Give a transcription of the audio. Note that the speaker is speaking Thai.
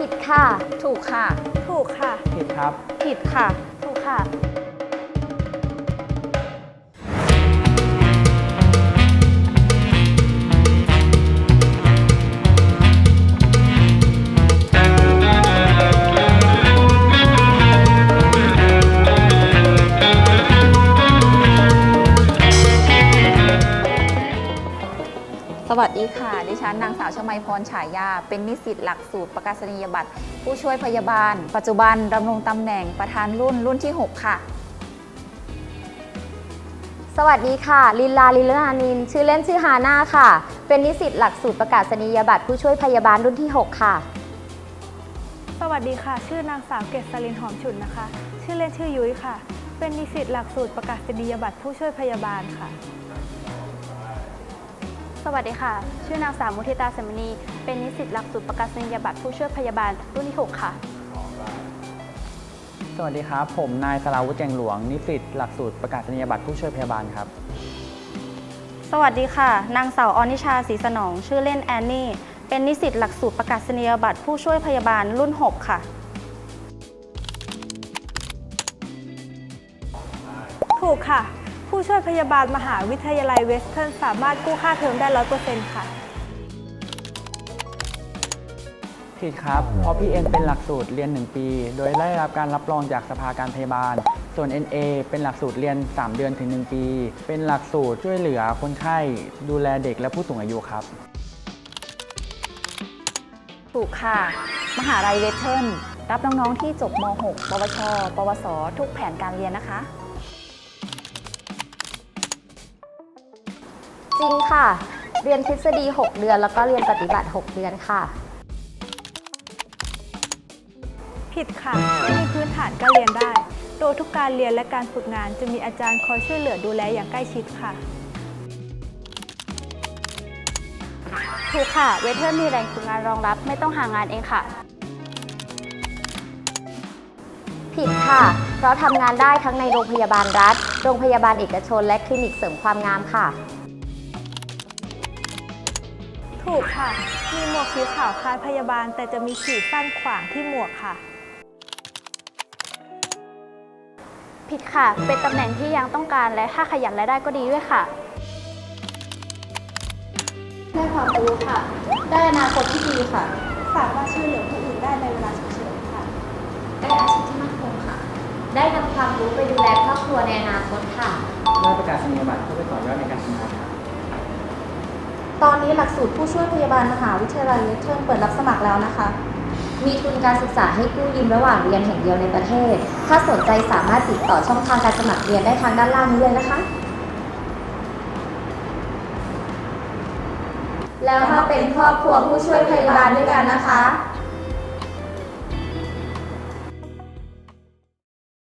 ผิดค่ะ ถูกค่ะ ถูกค่ะ ผิดครับ ผิดค่ะ ถูกค่ะ สวัสดีค่ะ ดิฉันนางสาวชมัยพรฉายา เป็นนิสิตหลักสูตรประกาศนียบัตร ผู้ช่วยพยาบาล ปัจจุบันดำรงตำแหน่งประธานรุ่นรุ่นที่ 6 ค่ะ สวัสดีค่ะ ลินลาลิลนานิน ชื่อเล่นชื่อฮาน่าค่ะ เป็นนิสิตหลักสูตรประกาศนียบัตรผู้ช่วยพยาบาลรุ่นที่ 6 ค่ะ สวัสดีค่ะ ชื่อนางสาวเกษรินหอมฉุนนะคะ ชื่อเล่นชื่อยุ้ยค่ะ เป็นนิสิตหลักสูตรประกาศนียบัตรผู้ช่วยพยาบาลค่ะ สวัสดีค่ะ ชื่อนางสาวมุทิตาเสมณี เป็นนิสิตหลักสูตรประกาศนียบัตรผู้ช่วยพยาบาลรุ่นที่ 6 ค่ะ สวัสดีครับ ผมนายสราวุฒิแจงหลวง นิสิตหลักสูตรประกาศนียบัตรผู้ช่วยพยาบาลครับ สวัสดีค่ะ นางสาวอนิชาศรีสนอง ชื่อเล่นแอนนี่ เป็นนิสิตหลักสูตรประกาศนียบัตรผู้ช่วยพยาบาลรุ่น 6 ค่ะ ถูกค่ะ ผู้ช่วยพยาบาลมหาวิทยาลัยเวสเทิร์นสามารถกู้ค่าเทอมได้ร้อยเปอร์เซ็นต์ค่ะ ผิดครับ เพราะ PN เป็นหลักสูตรเรียน 1 ปี โดยได้รับการรับรองจากสภาการพยาบาล ส่วน NA เป็นหลักสูตรเรียน 3 เดือนถึง 1 ปี เป็นหลักสูตรช่วยเหลือคนไข้ ดูแลเด็กและผู้สูงอายุครับ ถูกค่ะ มหาลัยเวทเทิร์นรับน้อง ๆ ที่จบม .6 ปวช ปวส ทุกแผนการเรียนนะคะ จริงค่ะ เรียนทฤษฎี 6 เดือน แล้วก็เรียนปฏิบัติ 6 เดือนค่ะ ผิดค่ะ ไม่มีพื้นฐานก็เรียนได้ โดยทุกการเรียนและการฝึกงานจะมีอาจารย์คอยช่วยเหลือดูแลอย่างใกล้ชิดค่ะ ถูกค่ะ เวเทอร์มีแหล่งฝึกงานรองรับ ไม่ต้องหางานเองค่ะ ผิดค่ะ เพราะทำงานได้ทั้งในโรงพยาบาลรัฐ โรงพยาบาลเอกชน และคลินิกเสริมความงามค่ะ ถูกค่ะ มีหมวกสีขาวคล้ายพยาบาล แต่จะมีขีดสั้นขวางที่หมวกค่ะ ผิดค่ะ เป็นตำแหน่งที่ยังต้องการและถ้าขยันและได้ก็ดีด้วยค่ะ ได้ความรู้ค่ะ ได้อนาคตที่ดีค่ะ สามารถช่วยเหลือผู้อื่นได้ในเวลาฉุกเฉินค่ะ ได้อาชีพที่มั่นคงค่ะ ได้นำความรู้ไปดูแลครอบครัวในอนาคตค่ะ ได้ประกาศนียบัตรเพื่อไปต่อยอดในการทำงานครับ ตอนนี้หลักสูตรผู้ช่วยพยาบาลมหาวิทยาลัยเลเทิร์นเปิดรับสมัครแล้วนะคะ มีทุนการศึกษาให้กู้ยืมระหว่างเรียนแห่งเดียวในประเทศ ถ้าสนใจสามารถติดต่อช่องทางการสมัครเรียนได้ทางด้านล่างนี้เลยนะคะ แล้วมาเป็นครอบครัวผู้ช่วยพยาบาลด้วยกันนะคะ